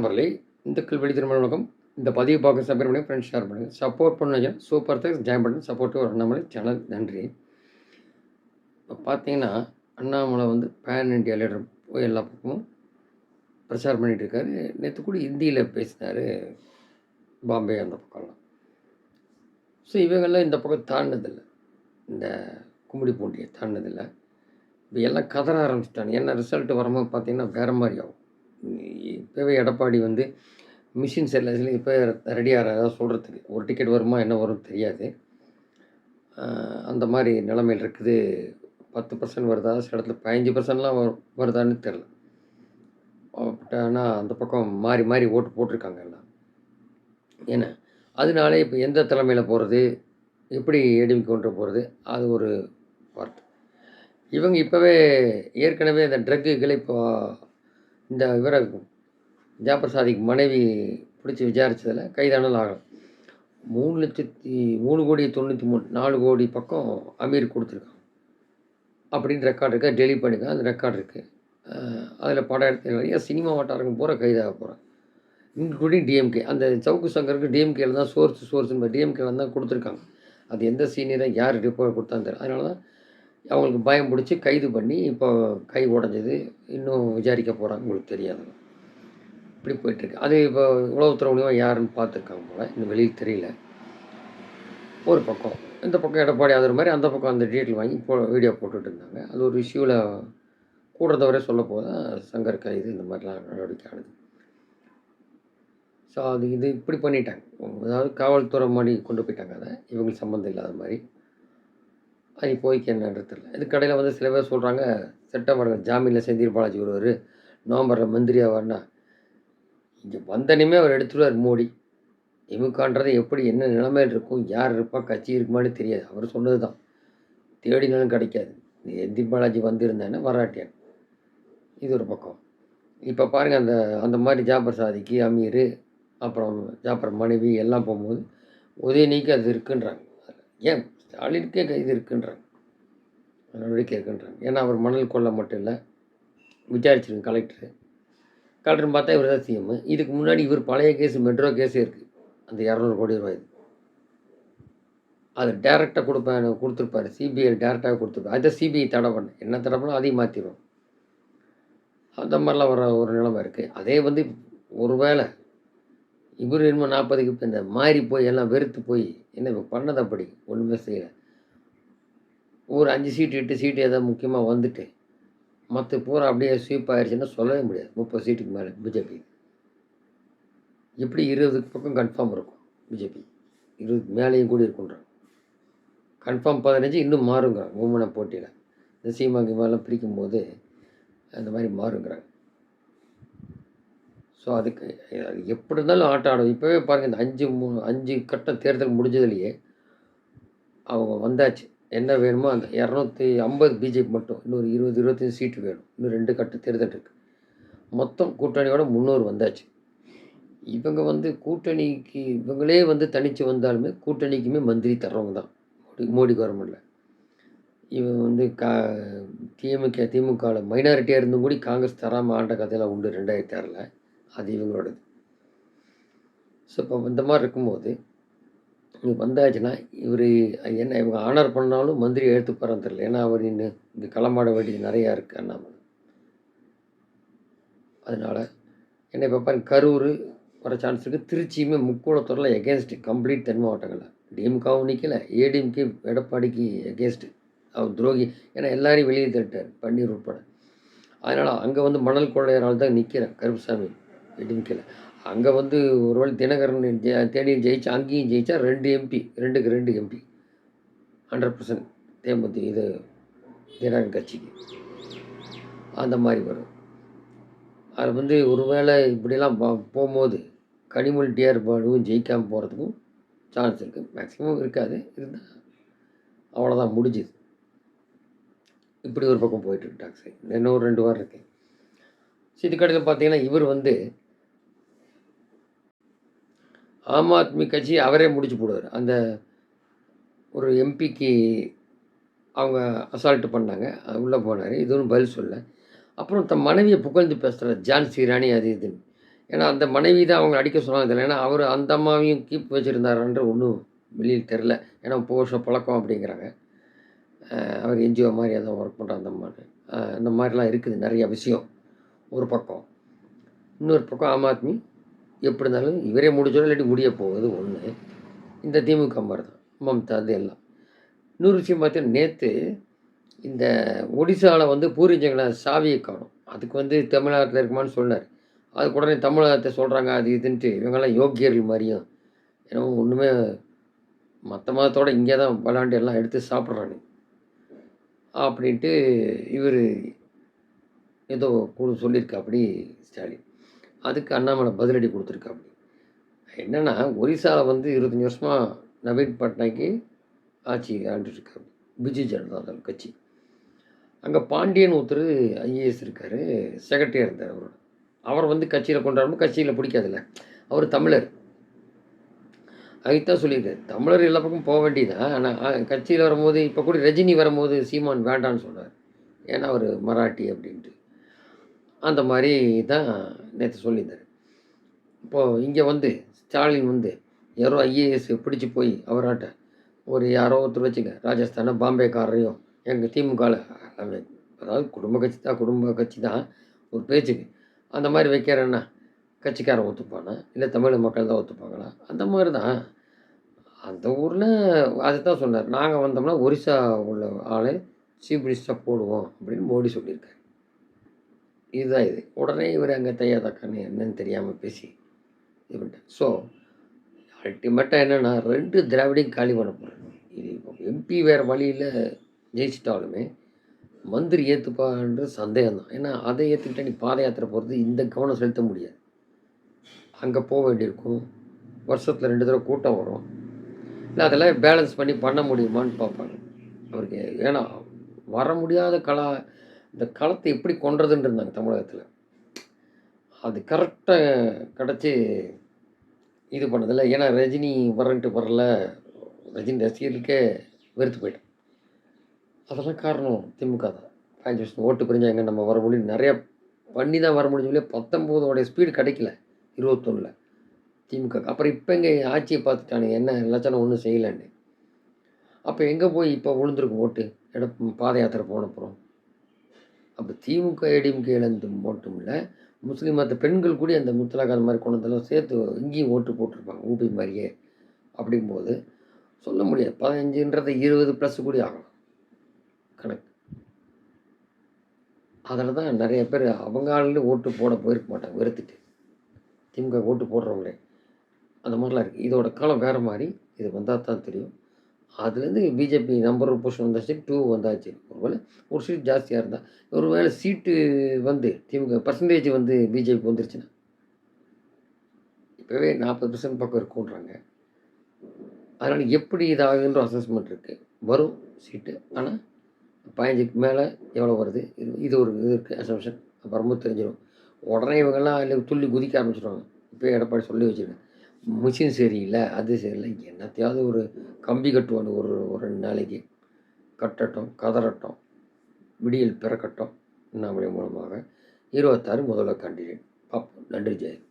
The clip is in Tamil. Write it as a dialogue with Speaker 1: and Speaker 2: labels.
Speaker 1: நண்பர்களே இந்துக்கள் வெளி திருமண உலகம் இந்த பதிவு பார்க்க சப்மிட் பண்ணி ஃப்ரெண்ட்ஸ் ஷேர் பண்ணுங்கள் சப்போர்ட் பண்ணுங்க சூப்பர் தேங்க்ஸ் ஜாயின் பண்ணி. சப்போர்ட்டு ஒரு அண்ணாமலை சேனல் நன்றி. இப்போ பார்த்தீங்கன்னா அண்ணாமலை வந்து பேன் இண்டியா லீடர் போய் எல்லா பக்கமும் பிரச்சாரம் பண்ணிகிட்டு இருக்காரு. நேற்று கூட ஹிந்தியில் பேசினார். பாம்பே அந்த பக்கம்லாம். ஸோ இவங்கெல்லாம் இந்த பக்கம் தாண்டினதில்லை. இந்த கும்மிடி பூண்டியை தாண்டினதில்லை. இப்போ எல்லாம் கதற ஆரம்பிச்சிட்டாங்க. என்ன ரிசல்ட் வரும்போது பார்த்தீங்கன்னா வேறு மாதிரி ஆகும். இப்போவே எடப்பாடி வந்து மிஷின் செல்லு இப்போ ரெடியாக ஏதாவது சொல்கிறதுக்கு ஒரு டிக்கெட் வருமா என்ன வரும்னு தெரியாது. அந்த மாதிரி நிலைமையில் இருக்குது. பத்து பர்சன்ட் வருதா? சில இடத்துல பதினஞ்சு பர்சன்ட்லாம் வருதான்னு தெரில பட் ஆனால் அந்த பக்கம் மாறி மாறி ஓட்டு போட்டிருக்காங்க எல்லாம். ஏன்னா அதனால இப்போ எந்த தலைமையில் போகிறது எப்படி ஏடிஎம் கொண்டு போகிறது அது ஒரு வார்த்தை இவங்க இப்போவே ஏற்கனவே இந்த ட்ரக்குகளை இப்போ இந்த இவரை ஜெயபிரசாதிக்கு மனைவி பிடிச்சி விசாரித்ததில் கைதானல் ஆகலாம் மூணு லட்சத்தி மூணு கோடி தொண்ணூற்றி மூணு நாலு கோடி பக்கம் அமீர் கொடுத்துருக்கான். அப்படின்னு ரெக்கார்டு இருக்கா டெலி பண்ணிக்க அந்த ரெக்கார்டு இருக்குது அதில் படம் எடுத்து நிறைய சினிமா வட்டாரங்க பூரா கைதாக போகிறேன் இன்க்ளூடிங் டிஎம்கே அந்த சவுக்கு சங்கருக்கு டிஎம்கேல தான் சோர்ஸ் சோர்ஸ் டிஎம்கேல தான் கொடுத்துருக்காங்க. அது எந்த சீனியராக யார் ரிப்போர்ட் கொடுத்தான்னு தெரியல. அதனால தான் அவங்களுக்கு பயம் பிடிச்சி கைது பண்ணி இப்போ கை உடஞ்சது. இன்னும் விசாரிக்க போகிறாங்க உங்களுக்கு தெரியாது. இப்படி போயிட்டுருக்கு அது இப்போ உளவுத்துறை மூலியமாக யாருன்னு பார்த்துருக்காங்க போல். இன்னும் வெளியில் தெரியல. ஒரு பக்கம். இந்த பக்கம் எடப்பாடி அது மாதிரி அந்த பக்கம் அந்த டீட்டெயில் வாங்கி போ வீடியோ போட்டுட்டு இருந்தாங்க. அது ஒரு இஷ்யூவில் கூடுறத வரை சொல்ல போதான் சங்கர் கைது இந்த மாதிரிலாம் நடவடிக்கை ஆனது ஸோ அது இது இப்படி பண்ணிட்டாங்க. அதாவது காவல்துறை மாதிரி கொண்டு போயிட்டாங்க அதை. இவங்களுக்கு சம்மந்தம் இல்லாத மாதிரி. அது இப்போதைக்கு என்னன்றது தெரியல. இது கடையில் வந்து சில பேர் சொல்கிறாங்க செப்டம்பர் ஜாமீனில் செந்தில் பாலாஜி வருவார் நவம்பரில் மந்திரி ஆவார்னா இங்கே வந்தனையுமே அவர் எடுத்துருவார் மோடி. திமுகன்றது எப்படி என்ன நிலைமையில் இருக்கும் யார் இருப்பா கட்சி இருக்குமான்னு தெரியாது. அவர் சொன்னது தான் தேடினாலும் கிடைக்காது. செந்தில் பாலாஜி வந்திருந்தானே வராட்டியான். இது ஒரு பக்கம். இப்போ பாருங்கள் அந்த அந்த மாதிரி ஜாபர் சாதிக்கு அமீர் அப்புறம் ஜாபர் மனைவி எல்லாம் போகும்போது உதயநிதிக்கு அது இருக்குன்றாங்க. ஏன் ஸ்டாலினுக்கே இது இருக்குன்றாங்க நடவடிக்கை இருக்குன்றாங்க ஏன்னா அவர் மணல் கொள்ள மட்டும் இல்லை. விசாரிச்சிருங்க கலெக்டரு கலெக்டர்னு பார்த்தா இவர் தான் சிஎம் இதுக்கு முன்னாடி இவர் பழைய கேஸ் மெட்ரோ கேஸே இருக்குது அந்த இரநூறு கோடி ரூபாய் அது டேரெக்டாக கொடுப்பேன் கொடுத்துருப்பாரு. சிபிஐ டேரெக்டாக கொடுத்துருப்பாரு. அதை சிபிஐ தடை பண்ண என்ன தடை பண்ணால் அதையும் மாற்றிடும் அந்த மாதிரிலாம் வர ஒரு நிலைமை இருக்குது அதே வந்து ஒருவேளை இவர் என்னமோ நாற்பதுக்கு இப்போ இந்த மாறி போய் எல்லாம் வெறுத்து போய் என்ன இப்போ பண்ணது அப்படி? ஒன்றுமே செய்யலை. ஒரு அஞ்சு சீட்டு எட்டு சீட்டு ஏதோ முக்கியமாக வந்துட்டு மற்ற பூரா அப்படியே ஸ்வீப் ஆகிடுச்சுன்னா சொல்லவே முடியாது. முப்பது சீட்டுக்கு மேலே பிஜேபி. எப்படி இருபதுக்கு பக்கம் கன்ஃபார்ம் இருக்கும் பிஜேபி? இருபதுக்கு மேலேயும் கூட இருக்குன்றாங்க. கன்ஃபார்ம் பதினஞ்சு இன்னும் மாறுங்கிறாங்க. மூமன போட்டியில். இந்த சீமாங்கி மேலாம் பிரிக்கும்போது அந்த மாதிரி மாறுங்கிறாங்க. ஸோ அதுக்கு எப்படி இருந்தாலும் ஆட்டம் ஆடும். இப்போவே பாருங்கள் இந்த அஞ்சு மூ அஞ்சு கட்டம் தேர்தல் முடிஞ்சதுலேயே அவங்க வந்தாச்சு. என்ன வேணுமோ அந்த இரநூத்தி ஐம்பது பிஜேபி மட்டும் இன்னொரு இருபது இருபத்தஞ்சி சீட்டு வேணும். இன்னும் ரெண்டு கட்ட தேர்தல் இருக்குது மொத்தம் கூட்டணியோட முந்நூறு வந்தாச்சு. இவங்க வந்து கூட்டணிக்கு இவங்களே வந்து தனித்து வந்தாலுமே கூட்டணிக்குமே மந்திரி தர்றவங்க தான். மோடி மோடி கவர்மெண்ட்டில் இவன் வந்து கா திமுக திமுகவில் மைனாரிட்டியாக இருந்தும் கூட காங்கிரஸ் தராமல் ஆண்ட கதையெல்லாம் உண்டு ரெண்டாயிரத்தி ஆறில். அது இவங்களோடது ஸோ இப்போ இந்த மாதிரி இருக்கும்போது இங்கே வந்தாச்சுன்னா இவர் என்ன இவங்க ஆனர் பண்ணாலும் மந்திரி எடுத்து போகிறான்னு தெரியல. ஏன்னா அவர் இன்னும் இந்த களமாட வேண்டியது நிறையா இருக்குது அண்ணாமலை. அதனால் என்ன இப்போ பாருங்க கரூர் வர சான்ஸ் இருக்குது திருச்சியுமே முக்கோணத்தூரில் எகேன்ஸ்ட் கம்ப்ளீட் தென் மாவட்டங்களில். டிஎம்காவும் நிற்கல ஏடிஎம்கே எடப்பாடிக்கு எகேன்ஸ்ட்டு அவர் துரோகி. ஏன்னா எல்லாரையும் வெளியே திரட்டார் பன்னீர் உட்பட. அதனால் அங்கே வந்து மணல் கொள்ளையரால் தான் நிற்கிறேன் கருப்புசாமி. ஏடிஎம்கேல அங்கே வந்து ஒருவேளை தினகரன் ஜெ தேனியில் ஜெயிச்சா அங்கேயும் ஜெயிச்சா ரெண்டு எம்பி ரெண்டுக்கு ரெண்டு எம்பி ஹண்ட்ரட் பர்சன்ட் தேமுதி இது தினகரன் கட்சிக்கு. அந்த மாதிரி வரும். அது வந்து ஒருவேளை இப்படிலாம் பா- போகும்போது கனிமொழி டிஆர் பாலுவும் ஜெயிக்காமல் போகிறதுக்கும் சான்ஸ் இருக்குது மேக்ஸிமம் இருக்காது. இருந்தால் அவ்வளோதான் முடிஞ்சுது. இப்படி ஒரு பக்கம் போயிட்டுருக்கு டாக்ஸி. இன்னும் ஒரு ரெண்டு வாரம் இருக்கேன் ஸோ பார்த்தீங்கன்னா இவர் வந்து ஆம் ஆத்மி கட்சி அவரே முடிச்சு போடுவார். அந்த ஒரு எம்பிக்கு அவங்க அசால்ட்டு பண்ணாங்க. உள்ளே போனார். இதுவும் பதில் சொல்ல அப்புறம் தன் மனைவியை புகழ்ந்து பேசுகிற ஜான்சி ராணி அது இதுன்னு ஏன்னா அந்த மனைவி தான் அவங்க அடிக்க சொன்னாங்க. தெரியல ஏன்னா அவர் அந்த அம்மாவையும் கீப் வச்சுருந்தாரன்ற ஒன்றும் வெளியில் தெரில ஏன்னா போஷ பழக்கம் அப்படிங்கிறாங்க. அவர் என்ஜிஓ மாதிரி ஏதோ ஒர்க் பண்ணுற அந்த மாதிரி இந்த மாதிரிலாம் இருக்குது. நிறைய விஷயம். ஒரு பக்கம். இன்னொரு பக்கம் ஆம் ஆத்மி எப்படி இருந்தாலும் இவரே முடிச்சோம் இல்லாட்டி முடிய போகுது ஒன்று இந்த திமுக மாதிரி தான் மம்தா அது எல்லாம். இன்னொரு விஷயம் பார்த்தீங்கன்னா நேற்று இந்த ஒடிசாவில் வந்து பூரி ஜெகநாத் சாவியை காணும். அதுக்கு வந்து தமிழ்நாட்டில் இருக்குமான்னு சொன்னார். அதுக்கு உடனே தமிழகத்தை சொல்கிறாங்க அது இதுன்ட்டு. இவங்கெல்லாம் யோக்கியர்கள் மாதிரியும் ஏன்னா ஒன்றுமே மற்ற மதத்தோடு இங்கே தான் விளாண்டு எல்லாம் எடுத்து சாப்பிட்றானு. அப்படின்ட்டு இவர் ஏதோ கூட சொல்லியிருக்காப்படி ஸ்டாலின். அதுக்கு அண்ணாமலை பதிலடி கொடுத்துருக்காப்படி என்னென்னா ஒரிசாவில் வந்து இருபத்தஞ்சி வருஷமாக நவீன் பட்நாய்க்கு ஆட்சி ஆண்டுருக்காரு. பிஜு ஜனதா கட்சி. அங்கே பாண்டியன் ஒருத்தர் ஐஏஎஸ் இருக்கார் செக்ரட்டரியாக இருந்தார் அவரோட. அவர் வந்து கட்சியில் கொண்டாடும் கட்சியில் பிடிக்காதுல்ல. அவர் தமிழர். அதுதான் சொல்லியிருக்காரு. தமிழர் எல்லா பக்கம் போக வேண்டியதான் ஆனால் கட்சியில் வரும்போது இப்போ கூட ரஜினி வரும்போது சீமான் வேண்டான்னு சொன்னார் ஏன்னா அவர் மராட்டி அப்படின்ட்டு. அந்த மாதிரி தான் நேற்று சொல்லியிருந்தார். இப்போது இங்கே வந்து ஸ்டாலின் வந்து யாரோ ஐஏஎஸ் பிடிச்சி போய் அவராட்ட ஒரு யாரோ ஒருத்தர் வச்சுங்க ராஜஸ்தானை பாம்பேக்காரரையும் எங்கள் திமுகவில் அதாவது குடும்ப கட்சி தான் குடும்ப கட்சி தான் ஒரு பேச்சுக்கு. அந்த மாதிரி வைக்கிறேன்னா கட்சிக்காரன் ஒத்துப்பானா? இல்லை தமிழ் மக்கள் தான் ஒத்துப்பாங்களா? அந்த மாதிரி தான். அந்த ஊரில் அதுதான் சொன்னார். நாங்கள் வந்தோம்னா ஒரிசா உள்ள ஆளை சீஃப் மினிஸ்டராக போடுவோம் அப்படின்னு மோடி சொல்லியிருக்காரு. இதுதான் இது. உடனே இவர் அங்கே தையா தக்கான்னு என்னன்னு தெரியாமல் பேசி இது ஸோ அல்டிமேட்டாக என்னென்னா ரெண்டு திராவிடையும் காலி பண்ண போகிறேன் இது இப்போ எம்பி வேறு வழியில் ஜெயிச்சிட்டாலுமே மந்திரி ஏற்றுப்பான்ற சந்தேகம் தான் ஏன்னா அதை ஏற்றுக்கிட்டா நீ பாத யாத்திரை போகிறது இந்த கவனம் செலுத்த முடியாது. அங்கே போக வேண்டியிருக்கும். வருஷத்தில் ரெண்டு தடவை கூட்டம் வரும். இல்லை அதெல்லாம் பேலன்ஸ் பண்ணி பண்ண முடியுமான்னு பார்ப்பாங்க. அவருக்கு ஏன்னா வர முடியாத கலா இந்த களத்தை எப்படி கொன்றதுன்னு இருந்தாங்க தமிழகத்தில். அது கரெக்டாக கிடச்சி இது பண்ணதில்ல ஏன்னா ரஜினி வரன்ட்டு வரல. ரஜினி ரசிகர்களுக்கே வெறுத்து போயிட்டேன். அதெல்லாம் காரணம் திமுக தான். பதினஞ்சு வருஷம் ஓட்டு பிரிஞ்சாங்க நம்ம வர முடியும் நிறையா பண்ணி தான் வர முடிஞ்சு பத்தொம்போதோடைய ஸ்பீடு கிடைக்கல. இருபத்தொன்னில். திமுக அப்புறம் இப்போ எங்கே ஆட்சியை பார்த்துட்டானுங்க என்ன லட்சணம் ஒன்றும் செய்யலான்னு. அப்போ எங்கே போய் இப்போ விழுந்திருக்கும் ஓட்டு? எட பாத யாத்திரை போன அப்புறம். அப்போ திமுக ஏடிஎம்கேலேருந்து மட்டும் இல்லை முஸ்லீம் மற்ற பெண்கள் கூட அந்த முத்தலாக் அந்த மாதிரி கொண்டதெல்லாம் சேர்த்து இங்கேயும் ஓட்டு போட்டிருப்பாங்க ஊபி மாதிரியே அப்படிங்கும்போது சொல்ல முடியாது. பதினஞ்சுன்றதை இருபது ப்ளஸ் கூட ஆகலாம். கணக்கு. அதில் தான் நிறைய பேர் அவங்க ஓட்டு போட போயிருக்க மாட்டாங்க வெறுத்துட்டு. திமுக ஓட்டு போடுறவங்களே. அந்த மாதிரிலாம் இருக்குது இதோட காலம் வேறு மாதிரி. இது வந்தால் தான் தெரியும். அதுலேருந்து பிஜேபி நம்பர் ஒரு பொசிஷன் வந்தாச்சு டூ வந்தாச்சு. ஒருவேளை ஒரு சீட் ஜாஸ்தியாக இருந்தால் ஒரு வேளை சீட்டு வந்து திமுக பர்சன்டேஜ் வந்து பிஜேபி வந்துருச்சுன்னா. இப்போவே நாற்பது பர்சன்ட் பக்கம் இருக்குன்றாங்க அதனால் எப்படி இதாகுன்ற அசஸ்மெண்ட் இருக்குது வரும் சீட்டு ஆனால் பதினஞ்சுக்கு மேலே எவ்வளோ வருது? இது இது ஒரு இது இருக்குது அசம்ஷன் அப்புறமும் தெரிஞ்சிடும் உடனே இவங்கெல்லாம் இல்லை துள்ளி குதிக்க ஆரம்பிச்சிடுவாங்க இப்போ எடப்பாடி சொல்லி வச்சுருக்கேன் மிஷின் சரியில்லை அது சரியில்லை. என்னத்தையாவது ஒரு கம்பி கட்டுவானு ஒரு ஒரு ரெண்டு நாளைக்கு. கட்டட்டும் கதறட்டும். விடியல் பிறக்கட்டும். அண்ணாமலை மூலமாக. இருபத்தாறு முதல்ல கண்டினியூ. பார்ப்போம் நன்றி ஜெயன்